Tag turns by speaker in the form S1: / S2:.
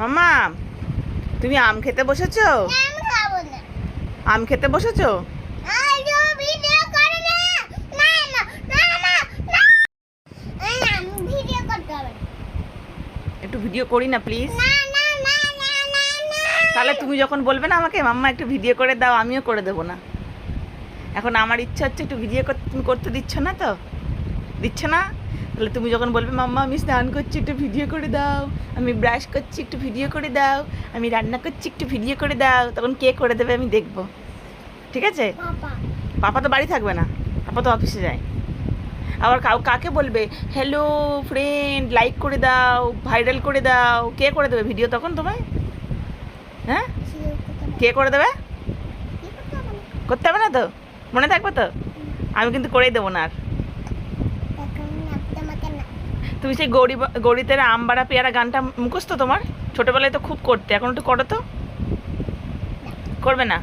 S1: মাম্মা তুমি আম খেতে বসেছো?
S2: আমি
S1: খেতে বসেছো। একটু ভিডিও করি না প্লিজ তাহলে তুমি যখন বলবে না আমাকে, মাম্মা একটু ভিডিও করে দাও, আমিও করে দেবো না। এখন আমার ইচ্ছা হচ্ছে একটু ভিডিও তুমি করতে দিচ্ছ না তো? দিচ্ছ না? তাহলে তুমি যখন বলবে মাম্মা আমি স্নান করছি একটু ভিডিও করে দাও। আমি ব্রাশ করছি একটু ভিডিও করে দাও। আমি রান্না করছি একটু ভিডিও করে দাও। তখন কে করে দেবে আমি দেখব। ঠিক আছে?
S2: পাপা।
S1: তো বাড়ি থাকবে না। পাপা তো অফিসে যায়। আবার কাউ কাকে বলবে হ্যালো ফ্রেন্ড লাইক করে দাও ভাইরাল করে দাও। কে করে দেবে ভিডিও তখন তোমায়? হ্যাঁ? কে করে দেবে? করতে হবে না তো? মনে থাকবে তো? আমি কিন্তু করেই দেবো না আর। তুমি সেই গৌরী গৌরীতে আমবাড়া পেয়ারা গানটা মুখস্থ তোমার? ছোটবেলায় তো খুব করতে, এখন একটু করো তো। করবে না?